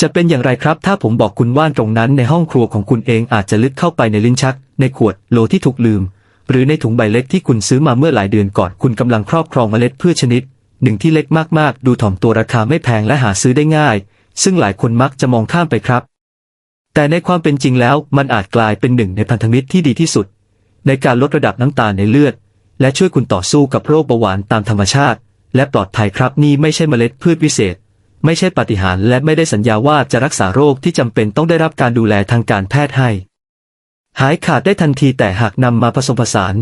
จะเป็นอย่างไรครับ ถ้าผมบอกคุณว่าตรงนั้นในห้องครัวของคุณเองอาจจะลึกเข้าไปในลิ้นชัก ในขวดโหลที่ถูกลืม หรือในถุงใบเล็กที่คุณซื้อมาเมื่อหลายเดือนก่อนคุณกำลังครอบครองเมล็ดพืชชนิด หนึ่งที่เล็กมากๆ ดูถ่อมตัวราคาไม่แพงและหาซื้อได้ง่าย ซึ่งหลายคนมักจะมองข้ามไปครับ แต่ในความเป็นจริงแล้วมันอาจกลายเป็นหนึ่งในพันธมิตรที่ดีที่สุด ในการลดระดับน้ำตาลในเลือด และช่วยคุณต่อสู้กับโรคเบาหวานตามธรรมชาติ และปลอดภัยครับนี่ไม่ใช่เมล็ดพืชวิเศษ ไม่ใช่ปฏิหารและไม่ได้สัญญาว่าจะรักษาโรคที่จำเป็นต้องได้รับการดูแลทางการแพทย์ให้ หายขาดได้ทันทีแต่หากนำมาผสมผสาน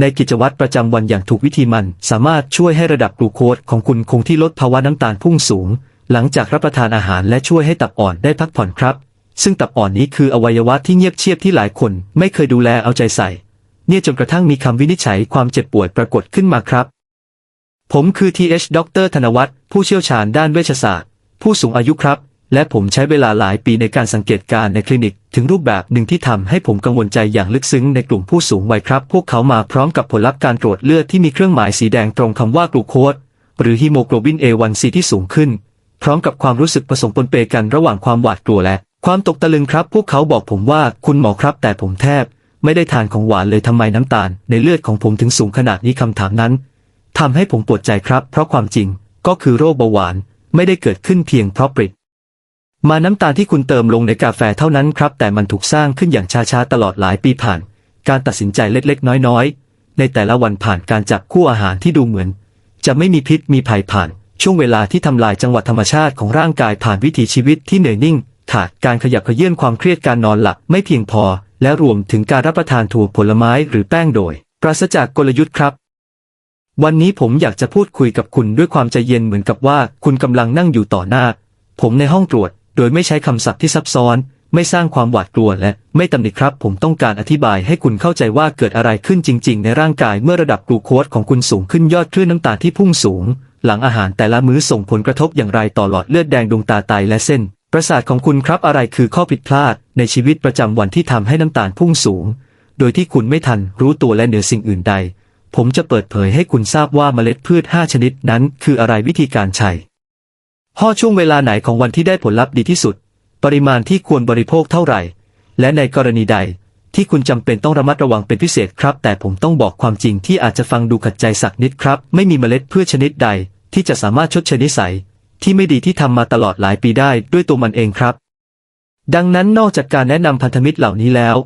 ในกิจวัตรประจำวันอย่างถูกวิธีมัน สามารถช่วยให้ระดับกลูโคสของคุณคงที่ลดภาวะน้ำตาลพุ่งสูง หลังจากรับประทานอาหารและช่วยให้ตับอ่อนได้พักผ่อนครับ ซึ่งตับอ่อนนี้คืออวัยวะที่เงียบเชียบที่หลายคน ไม่เคยดูแลเอาใจใส่ เนี่ยจนกระทั่งมีคำวินิจฉัยความเจ็บปวยปรากฏขึ้นมาครับ ผมคือ TH ดรธนวัฒน์ผู้เชี่ยวชาญด้านเวชศาสตร์ ผู้สูงอายุครับ และผมใช้เวลาหลายปีในการสังเกตการณ์ในคลินิก ถึงรูปแบบหนึ่งที่ทำให้ผมกังวลใจอย่างลึกซึ้งในกลุ่มผู้สูงวัยครับ พวกเขามาพร้อมกับผลลัพธ์การตรวจเลือดที่มีเครื่องหมายสีแดงตรงคำว่ากลูโคสหรือฮีโมโกลบิน A1C ที่สูงขึ้น พร้อมกับความรู้สึกผสมปนเปกันระหว่างความหวาดกลัวและ ความตกตะลึงครับ พวกเขาบอกผมว่าคุณหมอครับ แต่ผมแทบ ไม่ได้ทานของหวานเลยทำไมน้ำตาล ในเลือดของผมถึงสูงขนาดนี้คำถามนั้น ทำให้ผมปวดใจครับ เพราะความจริงก็คือโรคเบาหวานไม่ได้เกิดขึ้นเพียงเพราะปริดมาน้ำตาลที่คุณเติมลงในกาแฟเท่านั้นครับ แต่มันถูกสร้างขึ้นอย่างช้าๆตลอดหลายปีผ่าน การตัดสินใจเล็กๆ น้อยๆ ในแต่ละวันผ่านการจับคู่อาหารที่ดูเหมือน จะไม่มีพิษมีภัยผ่าน ช่วงเวลาที่ทำลายจังหวะธรรมชาติของร่างกายผ่านวิถีชีวิตที่เหนื่อยนิ่งขาดการขยับเขยื่นความเครียดการนอนหลับไม่เพียงพอ และรวมถึงการรับประทานถั่วผลไม้หรือแป้งโดย ปราศจากกลยุทธ์ครับ วันนี้ผมอยากจะพูดคุยกับคุณด้วยความใจเย็นเหมือนกับว่าคุณกำลังนั่งอยู่ต่อหน้า ผมในห้องตรวจ โดยไม่ใช้คำศัพท์ที่ซับซ้อน ไม่สร้างความหวาดกลัวและไม่ตำหนิครับ ผมต้องการอธิบายให้คุณเข้าใจว่าเกิดอะไรขึ้นจริง ๆ ในร่างกายเมื่อระดับกลูโคสของคุณสูงขึ้นยอดคลื่นน้ำตาที่พุ่งสูง หลังอาหารแต่ละมื้อส่งผลกระทบอย่างไรต่อหลอดเลือดแดงดวงตาไตและเส้น ประสาทของคุณครับอะไรคือข้อผิดพลาด ในชีวิตประจำวันที่ทำให้น้ำตาลพุ่งสูง โดยที่คุณไม่ทันรู้ตัวและเหนือสิ่งอื่นใด ผมจะเปิดเผยให้คุณทราบว่าเมล็ดพืช 5 ชนิดนั้น คืออะไรวิธีการใช้ห่อช่วงเวลาไหนของวันที่ได้ผลลัพธ์ดีที่สุด ปริมาณที่ควรบริโภคเท่าไหร่ และในกรณีใด ที่คุณจำเป็นต้องระมัดระวังเป็นพิเศษครับ แต่ผมต้องบอกความจริงที่อาจจะฟังดูขัดใจสักนิดครับ ไม่มีเมล็ดพืชชนิดใด ที่จะสามารถชดเชยนิสัย ที่ไม่ดีที่ทำมาตลอดหลายปีได้ด้วยตัวมันเองครับ ดังนั้นนอกจากการแนะนำพันธมิตรเหล่านี้แล้ว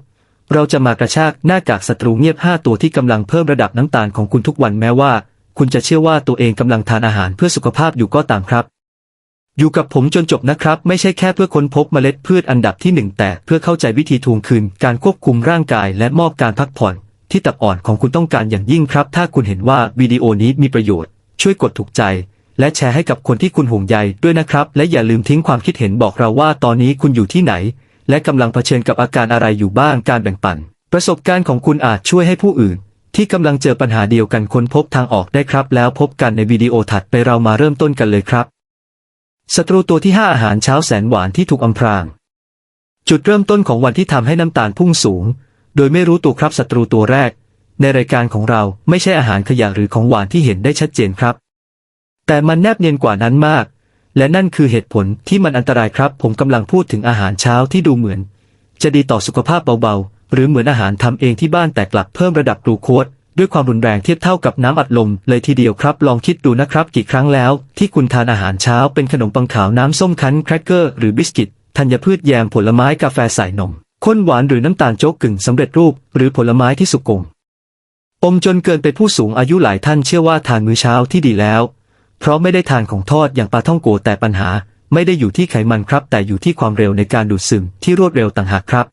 เราจะมากระชากหน้ากากศัตรูเงียบ 5 ตัวที่กำลังเพิ่มระดับน้ำตาลของคุณทุกวันแม้ว่า คุณจะเชื่อว่าตัวเองกำลังทานอาหารเพื่อสุขภาพอยู่ก็ตามครับ อยู่กับผมจนจบนะครับ ไม่ใช่แค่เพื่อค้นพบเมล็ดพืชอันดับที่หนึ่งแต่เพื่อเข้าใจวิธีทวงคืน การควบคุมร่างกาย และมอบการพักผ่อน ที่ตับอ่อนของคุณต้องการอย่างยิ่งครับ ถ้าคุณเห็นว่าวิดีโอนี้มีประโยชน์ ช่วยกดถูกใจ และแชร์ให้กับคนที่คุณห่วงใยด้วยนะครับ และอย่าลืมทิ้งความคิดเห็นบอกเราว่าตอนนี้คุณอยู่ที่ไหน และกำลังเผชิญกับอาการอะไรอยู่บ้างการแบ่งปัน ประสบการณ์ของคุณอาจช่วยให้ผู้อื่น ที่กำลังเจอปัญหาเดียวกันค้นพบทางออกได้ครับ แล้วพบกันในวิดีโอถัดไปเรามาเริ่มต้นกันเลยครับศัตรูตัวที่ 5 อาหารเช้าแสนหวานที่ถูกอำพราง จุดเริ่มต้นของวันที่ทำให้น้ำตาลพุ่งสูง โดยไม่รู้ตัวครับศัตรูตัวแรก ในรายการของเราไม่ใช่อาหารขยะหรือของหวานที่เห็นได้ชัดเจนครับ แต่มันแนบเนียนกว่านั้นมาก และนั่นคือเหตุผลที่มันอันตรายครับ ผมกำลังพูดถึงอาหารเช้าที่ดูเหมือน จะดีต่อสุขภาพเบาๆ หรือเหมือนอาหารทำเองที่บ้านแต่กลับเพิ่มระดับกลูโคสด้วยความรุนแรงเทียบเท่ากับน้ำอัดลมเลยทีเดียวครับ ลองคิดดูนะครับ กี่ครั้งแล้ว ที่คุณทานอาหารเช้าเป็นขนมปังขาวน้ำส้มคั้นแครกเกอร์หรือบิสกิตธัญพืชแยมผลไม้กาแฟใส่นมข้นหวานหรือน้ำตาลโจ๊กกึ่งสำเร็จรูป หรือผลไม้ที่สุกงอมจนเกินไปผู้สูงอายุหลายท่านเชื่อว่าทานมื้อเช้าที่ดีแล้ว เพราะไม่ได้ทานของทอดอย่างปลาท่องโกแต่ปัญหา ไม่ได้อยู่ที่ไขมันครับ แต่อยู่ที่ความเร็วในการดูดซึมที่รวดเร็วต่างหากครับ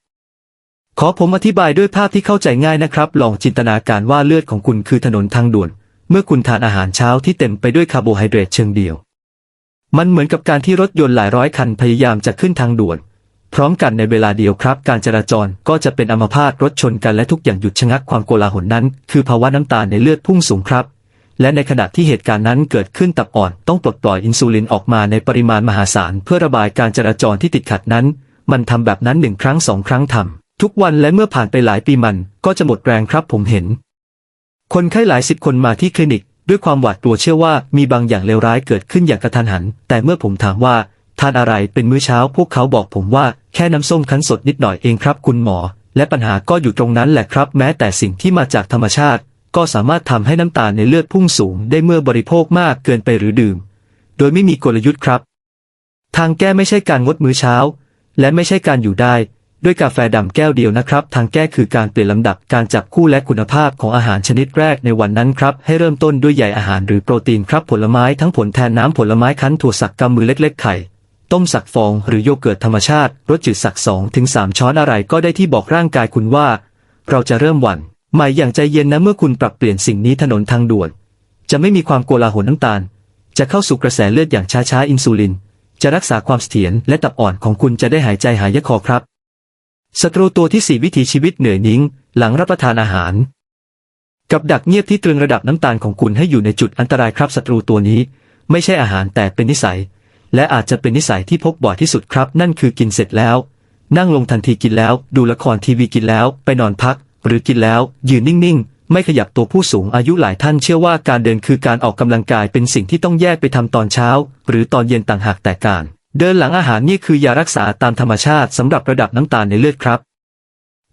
ขอผมอธิบายด้วยภาพที่เข้าใจง่ายนะครับ ลองจินตนาการว่าเลือดของคุณคือถนนทางด่วน เมื่อคุณทานอาหารเช้าที่เต็มไปด้วยคาร์โบไฮเดรตเชิงเดียว มันเหมือนกับการที่รถยนต์หลายร้อยคันพยายามจะขึ้นทางด่วน พร้อมกันในเวลาเดียวครับ การจราจรก็จะเป็นอัมพาตรถชนกันและทุกอย่างหยุดชะงักความโกลาหลนั้น คือภาวะน้ำตาลในเลือดพุ่งสูงครับ และในขณะที่เหตุการณ์นั้นเกิดขึ้นตับอ่อนต้องปลดปล่อยอินซูลินออกมาในปริมาณมหาศาลเพื่อระบายการจราจรที่ติดขัดนั้น มันทำแบบนั้นหนึ่งครั้งสองครั้งทำทุกวันและเมื่อผ่านไปหลายปีมันก็จะหมดแรงครับผมเห็น คนไข้หลายสิบคนมาที่คลินิก ด้วยความหวาดกลัวเชื่อว่ามีบางอย่างเลวร้ายเกิดขึ้นอย่างกระทันหัน แต่เมื่อผมถามว่าทานอะไรเป็นมื้อเช้า พวกเขาบอกผมว่าแค่น้ำส้มคั้นสดนิดหน่อยเองครับ คุณหมอ และปัญหาก็อยู่ตรงนั้นแหละครับ แม้แต่สิ่งที่มาจากธรรมชาติ ก็สามารถทำให้น้ำตาลในเลือดพุ่งสูงได้เมื่อบริโภคมากเกินไปหรือดื่ม โดยไม่มีกลยุทธ์ครับ ทางแก้ไม่ใช่การงดมื้อเช้า และไม่ใช่การอยู่ได้ ด้วยกาแฟดำแก้วเดียวนะครับ ทางแก้คือการเปลี่ยนลำดับการจับคู่และคุณภาพของอาหารชนิดแรกในวันนั้นครับ ให้เริ่มต้นด้วยใยอาหารหรือโปรตีนครับผลไม้ทั้งผลแทนน้ำผลไม้คั้นถั่วสักกำมือเล็ก ๆ ไข่ต้มสักฟองหรือโยเกิร์ตธรรมชาติรสจืดสักสองถึงสามช้อนอะไรก็ได้ที่บอกร่างกายคุณว่า เราจะเริ่มวัน หม่อย่างใจเย็นนะเมื่อคุณปรับเปลี่ยนสิ่งนี้ถนนทางด่วน จะไม่มีความโกลาหลน้ำตาล จะเข้าสู่กระแสเลือดอย่างช้าๆอินซูลิน จะรักษาความเสถียรและตับอ่อนของคุณจะได้หายใจหายคอครับศัตรูตัวที่สี่วิถีชีวิตเหนื่อยนิ้ง หลังรับประทานอาหาร กับดักเงียบที่ตรึงระดับน้ำตาลของคุณให้อยู่ในจุดอันตรายครับศัตรูตัวนี้ ไม่ใช่อาหารแต่เป็นนิสัย และอาจจะเป็นนิสัยที่พบบ่อยที่สุดครับ นั่นคือกินเสร็จแล้ว นั่งลงทันทีกินแล้ว ดูละครทีวีกินแล้ว ไปนอนพัก หรือกินแล้วยืนนิ่งๆ ไม่ขยับตัวผู้สูงอายุหลายท่านเชื่อว่าการเดินคือการออกกำลังกายเป็นสิ่งที่ต้องแยกไปทำตอนเช้า หรือตอนเย็นต่างหากแต่การ เดินหลังอาหารนี่คือยารักษาตามธรรมชาติสำหรับระดับน้ำตาลในเลือดครับ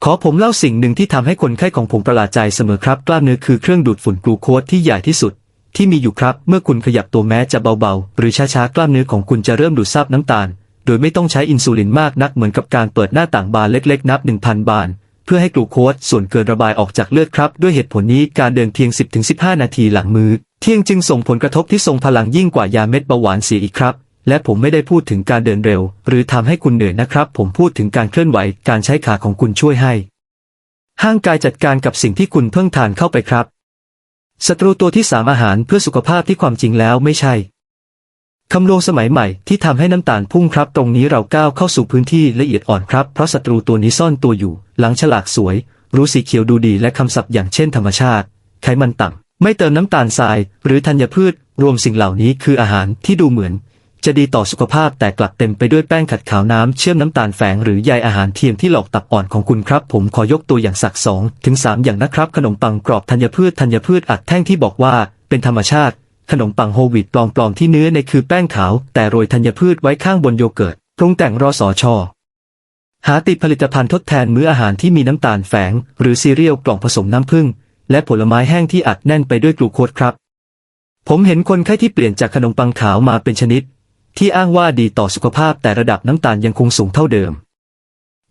ขอผมเล่าสิ่งหนึ่งที่ทำให้คนไข้ของผมประหลาดใจเสมอครับ กล้ามเนื้อคือเครื่องดูดฝุ่นกลูโคสที่ใหญ่ที่สุดที่มีอยู่ครับ เมื่อคุณขยับตัวแม้จะเบาๆ หรือช้าๆ กล้ามเนื้อของคุณจะเริ่มดูดซับน้ำตาล โดยไม่ต้องใช้อินซูลินมากนักเหมือนกับการเปิดหน้าต่างบานเล็กๆ นับ 1,000 บาน เพื่อให้กลูโคสส่วนเกินระบายออกจากเลือดครับ ด้วยเหตุผลนี้การเดินเพียง 10-15 นาทีหลังมือเที่ยงจึงส่งผลกระทบที่ทรงพลังยิ่งกว่ายาเม็ดเบาหวานเสียอีกครับและผมไม่ได้พูดถึงการเดินเร็ว หรือทำให้คุณเหนื่อยนะครับ ผมพูดถึงการเคลื่อนไหว การใช้ขาของคุณช่วยให้ ห้างกายจัดการกับสิ่งที่คุณเพิ่งทานเข้าไปครับ ศัตรูตัวที่สามอาหารเพื่อสุขภาพที่ความจริงแล้วไม่ใช่ คำโลสมัยใหม่ที่ทำให้น้ำตาลพุ่งครับ ตรงนี้เราก้าวเข้าสู่พื้นที่ละเอียดอ่อนครับ เพราะศัตรูตัวนี้ซ่อนตัวอยู่ หลังฉลากสวย รู้สีเขียวดูดีและคำศัพท์อย่างเช่นธรรมชาติ ไขมันต่ำไม่เติมน้ำตาลทราย หรือธัญพืช รวมสิ่งเหล่านี้คืออาหารที่ดูเหมือน จะดีต่อสุขภาพแต่กลับเต็มไปด้วยแป้งขัดขาวน้ำเชื่อมน้ำตาลแฝงหรือใยอาหารเทียมที่หลอกตับอ่อนของคุณครับ ผมขอยกตัวอย่างสักสองถึงสามอย่างนะครับ ขนมปังกรอบธัญพืชธัญพืชอัดแท่งที่บอกว่าเป็นธรรมชาติ ขนมปังโฮวีตปลอมๆที่เนื้อในคือแป้งขาว แต่โรยธัญพืชไว้ข้างบนโยเกิร์ตปรุงแต่งรอสอชอหาติดผลิตภัณฑ์ทดแทนมื้ออาหารที่มีน้ำตาลแฝง หรือซีเรียลกล่องผสมน้ำผึ้งและผลไม้แห้งที่อัดแน่นไปด้วยกลูโคสครับ ผมเห็นคนไข้ที่เปลี่ยนจากขนมปังขาวมาเป็นชนิด ที่อ้างว่าดีต่อสุขภาพแต่ระดับน้ำตาลยังคงสูงเท่าเดิม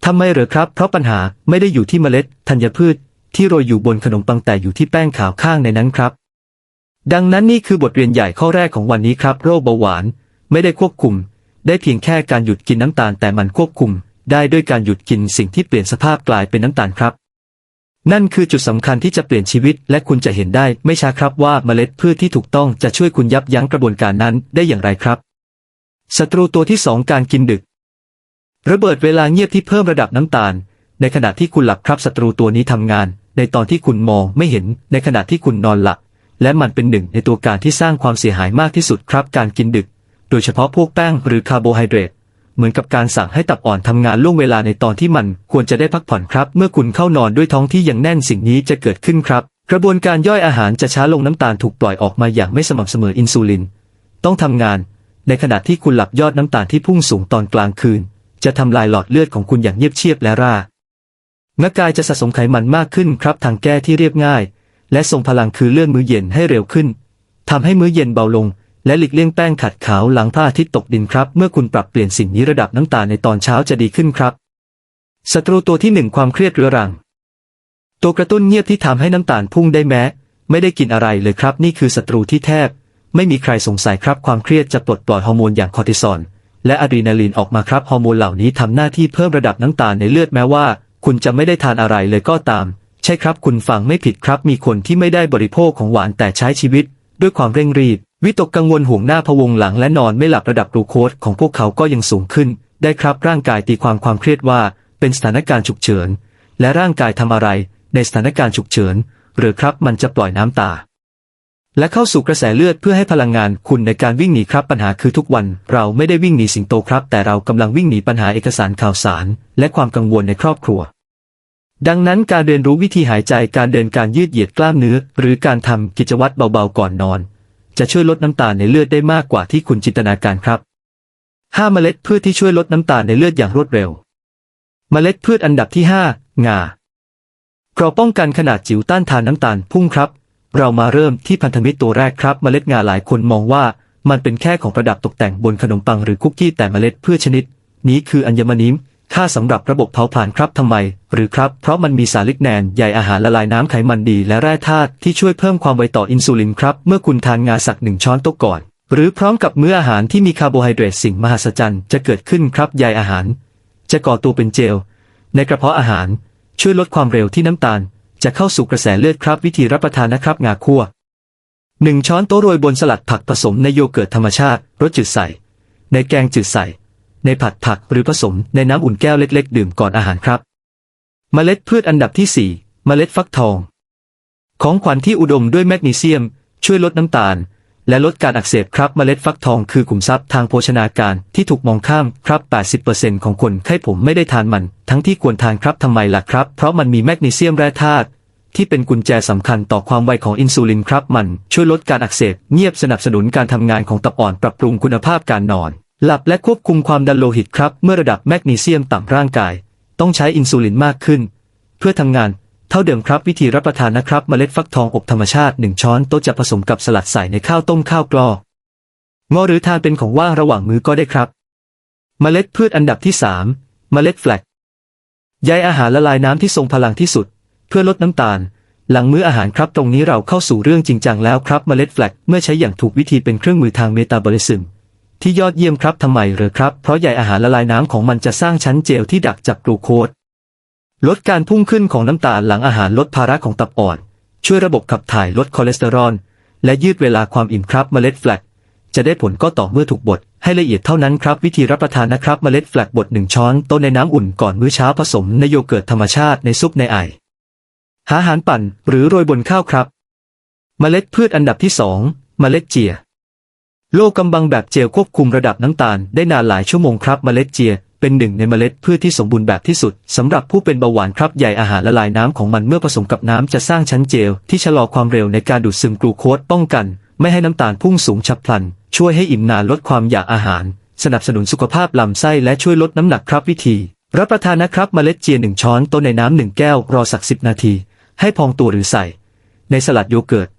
ทำไมเหรอครับ เพราะปัญหาไม่ได้อยู่ที่เมล็ดธัญพืช ที่โรยอยู่บนขนมปังแต่อยู่ที่แป้งขาวข้างในนั้นครับ ดังนั้นนี่คือบทเรียนใหญ่ข้อแรกของวันนี้ครับ โรคเบาหวาน ไม่ได้ควบคุม ได้เพียงแค่การหยุดกินน้ำตาลแต่มันควบคุม ได้ด้วยการหยุดกินสิ่งที่เปลี่ยนสภาพกลายเป็นน้ำตาลครับ นั่นคือจุดสำคัญที่จะเปลี่ยนชีวิต และคุณจะเห็นได้ไม่ช้าครับว่าเมล็ดพืชที่ถูกต้องจะช่วยคุณยับยั้งกระบวนการนั้นได้อย่างไรครับศัตรูตัวที่สองการกินดึก ระเบิดเวลาเงียบที่เพิ่มระดับน้ำตาล ในขณะที่คุณหลับครับศัตรูตัวนี้ทำงาน ในตอนที่คุณมองไม่เห็น ในขณะที่คุณนอนหลับ และมันเป็นหนึ่งในตัวการที่สร้างความเสียหายมากที่สุดครับการกินดึก โดยเฉพาะพวกแป้งหรือคาร์โบไฮเดรตเหมือนกับการสั่งให้ตับอ่อนทำงานล่วงเวลาในตอนที่มันควรจะได้พักผ่อนครับ เมื่อคุณเข้านอนด้วยท้องที่ยังแน่นสิ่งนี้จะเกิดขึ้นครับ กระบวนการย่อยอาหารจะช้าลงน้ำตาลถูกปล่อยออกมาอย่างไม่สม่ำเสมออินซูลิน ต้องทำงาน ในขณะที่คุณหลับยอดน้ำตาลที่พุ่งสูงตอนกลางคืน จะทำลายหลอดเลือดของคุณอย่างเงียบเชียบและร่าเงกายจะสะสมไขมันมากขึ้นครับทางแก้ที่เรียบง่าย และทรงพลังคือเลื่อนมื้อเย็นให้เร็วขึ้นทำให้มื้อเย็นเบาลง และหลีกเลี่ยงแป้งขัดขาวหลังพระอาทิตย์ตกดินครับ เมื่อคุณปรับเปลี่ยนสิ่งนี้ระดับน้ำตาในตอนเช้าจะดีขึ้นครับศัตรูตัวที่หนึ่งความเครียดเรื้อรัง ตัวกระตุ้นเงียบที่ทำให้น้ำตาลพุ่งได้แม้ ไม่ได้กินอะไรเลยครับ นี่คือศัตรูที่แทบ ไม่มีใครสงสัยครับความเครียดจะปลดปล่อยฮอร์โมนอย่างคอร์ติซอลและอะดรีนาลีนออกมาครับฮอร์โมนเหล่านี้ทำหน้าที่เพิ่มระดับน้ำตาลในเลือดแม้ว่า คุณจะไม่ได้ทานอะไรเลยก็ตาม ใช่ครับคุณฟังไม่ผิดครับ มีคนที่ไม่ได้บริโภคของหวานแต่ใช้ชีวิต ด้วยความเร่งรีบ วิตกกังวลห่วงหน้าพวงหลังและนอนไม่หลับระดับกลูโคสของพวกเขาก็ยังสูงขึ้น ได้ครับร่างกายตีความความเครียดว่า เป็นสถานการณ์ฉุกเฉิน และร่างกายทำอะไร ในสถานการณ์ฉุกเฉิน หรือครับมันจะปล่อยน้ำตา และเข้าสู่กระแสเลือดเพื่อให้พลังงานคุณในการวิ่งหนีครับปัญหาคือทุกวัน เราไม่ได้วิ่งหนีสิงโตครับ แต่เรากำลังวิ่งหนีปัญหาเอกสารข่าวสาร และความกังวลในครอบครัว ดังนั้นการเรียนรู้วิธีหายใจการเดินการยืดเหยียดกล้ามเนื้อ หรือการทำกิจวัตรเบาๆก่อนนอน จะช่วยลดน้ำตาลในเลือดได้มากกว่าที่คุณจินตนาการครับ 5 เมล็ดพืชที่ช่วยลดน้ำตาลในเลือดอย่างรวดเร็ว เมล็ดพืชอันดับที่ 5 งาเราป้องกันขนาดจิ๋วต้านทานน้ำตาลพุ่งครับ เรามาเริ่มที่พันธมิตรตัวแรกครับ เมล็ดงาหลายคนมองว่า มันเป็นแค่ของประดับตกแต่งบนขนมปังหรือคุกกี้แต่เมล็ดพืชชนิด นี้คืออัญมณี ค่าสำหรับระบบเผาผลาญครับทำไม หรือครับ เพราะมันมีสารลิกแนนใยอาหารละลายน้ำไขมันดีและแร่ธาตุที่ช่วยเพิ่มความไวต่ออินซูลินครับ เมื่อคุณทานงาสักหนึ่งช้อนโต๊ะก่อน หรือพร้อมกับมื้ออาหารที่มีคาร์โบไฮเดรตสิ่งมหัศจรรย์จะเกิดขึ้นครับใยอาหาร จะก่อตัวเป็นเจล ในกระเพาะอาหาร ช่วยลดความเร็วที่น้ำตาล จะเข้าสู่กระแสเลือดครับ วิธีรับประทานนะครับงาคั่วหนึ่งช้อนโต๊ะโรยบนสลัดผักผสมในโยเกิร์ตธรรมชาติรสจืดใสในแกงจืดใส ในผัดผักหรือผสมในน้ำอุ่นแก้วเล็กๆ ดื่มก่อนอาหารครับ เมล็ดพืชอันดับที่ 4 เมล็ดฟักทอง ของขวัญที่อุดมด้วยแมกนีเซียม ช่วยลดน้ำตาล และลดการอักเสบครับ เมล็ดฟักทองคือขุมทรัพย์ทางโภชนาการที่ถูกมองข้ามครับ 80%ของคนไข้ผมไม่ได้ทานมัน ทั้งที่ควรทานครับทำไมล่ะครับ เพราะมันมีแมกนีเซียมแร่ธาตุที่เป็นกุญแจสำคัญต่อความไวของอินซูลินครับมัน ช่วยลดการอักเสบเงียบสนับสนุนการทำงานของตับอ่อนปรับปรุงคุณภาพการนอน หลับและควบคุมความดันโลหิตครับ เมื่อระดับแมกนีเซียมต่ำร่างกาย ต้องใช้อินซูลินมากขึ้น เพื่อทำงาน เท่าเดิมครับวิธีรับประทานนะครับเมล็ดฟักทองอบธรรมชาติ 1 ช้อนโต๊ะจะผสมกับสลัดใส่ในข้าวต้มข้าวกล้องอหรือทานเป็นของว่างระหว่างมื้อก็ได้ครับเมล็ดพืชอันดับที่ 3 เมล็ดแฟลกใยอาหารละลายน้ำที่ทรงพลังที่สุด เพื่อลดน้ำตาล หลังมื้ออาหารครับตรงนี้เราเข้าสู่เรื่องจริงจังแล้วครับเมล็ดแฟลกเมื่อใช้อย่างถูกวิธีเป็นเครื่องมือทางเมตาบอลิซึม ที่ยอดเยี่ยมครับทำไมหรือครับ เพราะใยอาหารละลายน้ำของมันจะสร้างชั้นเจลที่ดักจับกลูโคสลดการพุ่งขึ้นของน้ำตาลหลังอาหารลดภาระของตับอ่อน ช่วยระบบขับถ่ายลดคอเลสเตอรอลและยืดเวลาความอิ่มครับเมล็ดแฟลกจะได้ผลก็ต่อเมื่อถูกบดให้ละเอียดเท่านั้นครับ วิธีรับประทานนะครับเมล็ดแฟลกบดหนึ่งช้อนโต๊ะในน้ำอุ่นก่อนมื้อเช้าผสมในโยเกิร์ตธรรมชาติในซุปในไอหาอาหารปั่นหรือโรยบนข้าวครับ เมล็ดพืชอันดับที่สองเมล็ดเจีย โลกำบังแบบเจลควบคุมระดับน้ำตาลได้นานหลายชั่วโมงครับเมล็ดเจีย เป็นหนึ่งในเมล็ดพืชที่สมบูรณ์แบบที่สุดสำหรับผู้เป็นเบาหวานครับใหญ่อาหารละลายน้ำของมันเมื่อผสมกับน้ำจะสร้างชั้นเจลที่ชะลอความเร็วในการดูดซึมกลูโคสป้องกัน ไม่ให้น้ำตาลพุ่งสูงฉับพลัน ช่วยให้อิ่มนานลดความอยากอาหาร สนับสนุนสุขภาพลำไส้และช่วยลดน้ำหนักครับวิธี รับประทานนะครับเมล็ดเจียหนึ่งช้อนโต๊ะในน้ำหนึ่งแก้วรอสักสิบนาที ให้พองตัวหรือใส่ ในสลัดโยเกิร์ต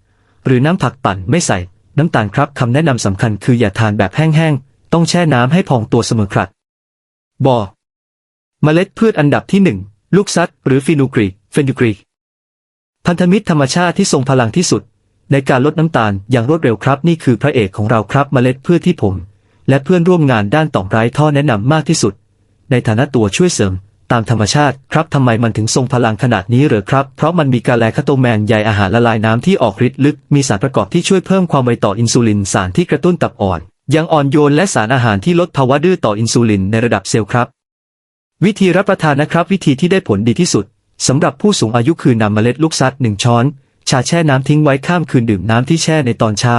หรือน้ำผักปั่นไม่ใส่ น้ำตาลครับคำแนะนำสำคัญคืออย่าทานแบบแห้งๆ ต้องแช่น้ำให้พองตัวเสมอครับบอเมล็ดพืชอันดับที่หนึ่งลูกซัดหรือฟินูกรีกเฟนูกรีกพันธมิตรธรรมชาติที่ทรงพลังที่สุด ในการลดน้ำตาลอย่างรวดเร็วครับ นี่คือพระเอกของเราครับเมล็ดพืชที่ผม และเพื่อนร่วมงานด้านต่อมไร้ท่อแนะนำมากที่สุด ในฐานะตัวช่วยเสริม ตามธรรมชาติครับทำไมมันถึงทรงพลังขนาดนี้หรือครับ เพราะมันมีกาแลคาโตแมนใยอาหารละลายน้ำที่ออกฤทธิ์ลึก มีสารประกอบที่ช่วยเพิ่มความไวต่ออินซูลินสารที่กระตุ้นตับอ่อน ยังอ่อนโยนและสารอาหารที่ลดภาวะดื้อต่ออินซูลินในระดับเซลล์ครับ วิธีรับประทานนะครับ วิธีที่ได้ผลดีที่สุดสำหรับผู้สูงอายุคือนำเมล็ดลูกซัดหนึ่งช้อน ชาแช่น้ำทิ้งไว้ข้ามคืนดื่มน้ำที่แช่ในตอนเช้า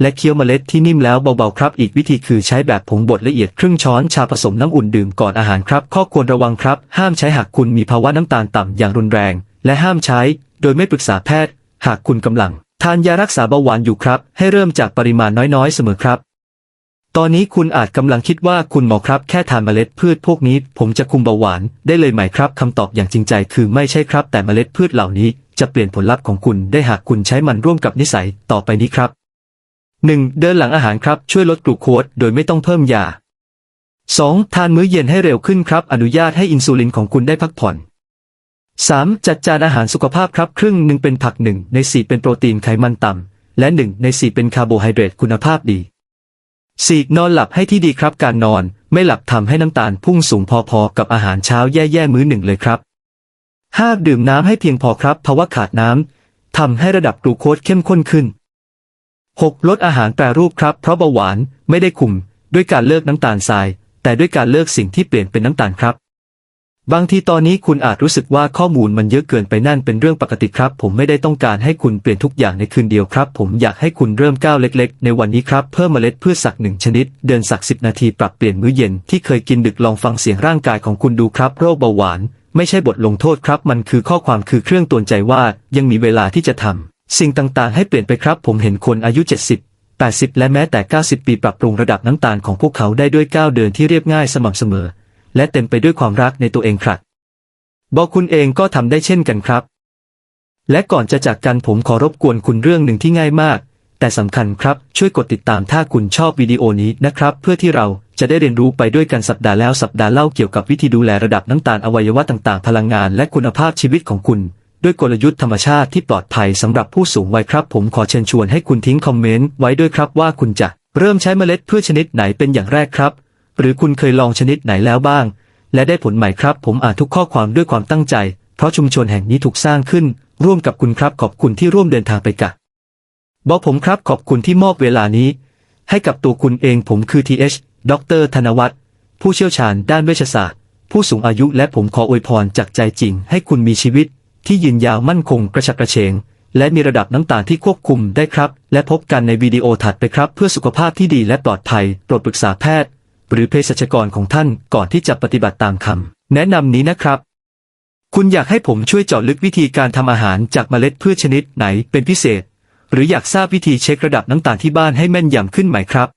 และเคี้ยวเมล็ดที่นิ่มแล้วเบาๆครับ อีกวิธีคือใช้แบบผงบดละเอียดครึ่งช้อนชาผสมน้ำอุ่นดื่มก่อนอาหารครับ ข้อควรระวังครับ ห้ามใช้หากคุณมีภาวะน้ำตาลต่ำอย่างรุนแรง และห้ามใช้ โดยไม่ปรึกษาแพทย์ หากคุณกำลัง ทานยารักษาเบาหวานอยู่ครับ ให้เริ่มจากปริมาณน้อยๆ เสมอครับ ตอนนี้คุณอาจกำลังคิดว่าคุณหมอครับ แค่ทานเมล็ดพืชพวกนี้ ผมจะคุมเบาหวานได้เลยไหมครับคำตอบอย่างจริงใจคือไม่ใช่ครับ แต่เมล็ดพืชเหล่านี้ จะเปลี่ยนผลลัพธ์ของคุณได้หากคุณใช้มันร่วมกับนิสัยต่อไปนี้ครับ 1. เดินหลังอาหารครับ ช่วยลดกลูโคสโดยไม่ต้องเพิ่มยา 2. ทานมื้อเย็นให้เร็วขึ้นครับ อนุญาตให้อินซูลินของคุณได้พักผ่อน 3. จัดจานอาหารสุขภาพครับ ครึ่งหนึ่งเป็นผักหนึ่งในสี่เป็นโปรตีนไขมันต่ำ และหนึ่งในสี่เป็นคาร์โบไฮเดรตคุณภาพดี 4. นอนหลับให้ที่ดีครับ การนอน ไม่หลับทำให้น้ำตาลพุ่งสูงพอๆ กับอาหารเช้าแย่ๆมื้อหนึ่งเลยครับ 5. ดื่มน้ำให้เพียงพอครับภาวะขาดน้ำทำให้ระดับกลูโคสเข้มข้นขึ้น 6. ลดอาหารแปรรูปครับ เพราะเบาหวานไม่ได้คุม ด้วยการเลิกน้ำตาลทราย แต่ด้วยการเลิกสิ่งที่เปลี่ยนเป็นน้ำตาลครับ บางทีตอนนี้คุณอาจรู้สึกว่าข้อมูลมันเยอะเกินไปนั่นเป็นเรื่องปกติครับ ผมไม่ได้ต้องการให้คุณเปลี่ยนทุกอย่างในคืนเดียวครับ ผมอยากให้คุณเริ่มก้าวเล็กๆ ในวันนี้ครับ เพิ่มเมล็ดพืชสักหนึ่งชนิด เดินสักสิบนาทีปรับเปลี่ยนมื้อเย็นที่เคยกินดึกลองฟังเสียงร่างกายของคุณดูครับ โรคเบาหวาน ไม่ใช่บทลงโทษครับ มันคือข้อความคือเครื่องตือนใจว่ายังมีเวลาที่จะทำ สิ่งต่างๆ ให้เปลี่ยนไปครับ ผมเห็นคนอายุ 70 80 และแม้แต่ 90 ปีปรับปรุงระดับน้ำตาลของพวกเขาได้ด้วยก้าวเดินที่เรียบง่ายสม่ำเสมอ และเต็มไปด้วยความรักในตัวเองครับ บอกคุณเองก็ทำได้เช่นกันครับ และก่อนจะจากกันผมขอรบกวนคุณเรื่องหนึ่งที่ง่ายมาก แต่สำคัญครับ ช่วยกดติดตามถ้าคุณชอบวิดีโอนี้นะครับ เพื่อที่เราจะได้เรียนรู้ไปด้วยกันสัปดาห์แล้วสัปดาห์เล่าเกี่ยวกับวิธีดูแลระดับน้ำตาลอวัยวะต่างๆ พลังงาน และคุณภาพชีวิตของคุณ ด้วยกลยุทธ์ธรรมชาติที่ปลอดภัยสำหรับผู้สูงวัยครับ ผมขอเชิญชวนให้คุณทิ้งคอมเมนต์ไว้ด้วยครับว่าคุณจะเริ่มใช้เมล็ดพืชชนิดไหนเป็นอย่างแรกครับ หรือคุณเคยลองชนิดไหนแล้วบ้าง และได้ผลใหม่ครับ ผมอ่านทุกข้อความด้วยความตั้งใจ เพราะชุมชนแห่งนี้ถูกสร้างขึ้น ร่วมกับคุณครับขอบคุณที่ร่วมเดินทางไปกับบอกผมครับขอบคุณที่มอบเวลานี้ ให้กับตัวคุณเองผมคือ TH ดรธนวัฒน์ผู้เชี่ยวชาญด้านเวชศาสตร์ ผู้สูงอายุและผมขออวยพรจากใจจริง ให้คุณมีชีวิต ที่ยืนยาวมั่นคงกระฉับกระเฉง และมีระดับน้ำตาลที่ควบคุมได้ครับ และพบกันในวิดีโอถัดไปครับ เพื่อสุขภาพที่ดีและปลอดภัยโปรดปรึกษาแพทย์ หรือเภสัชกรของท่านก่อนที่จะปฏิบัติตามคำแนะนำนี้นะครับ คุณอยากให้ผมช่วยเจาะลึกวิธีการทำอาหารจากเมล็ดพืชชนิดไหนเป็นพิเศษ หรืออยากทราบวิธีเช็คระดับน้ำตาลที่บ้านให้แม่นยำขึ้นไหมครับ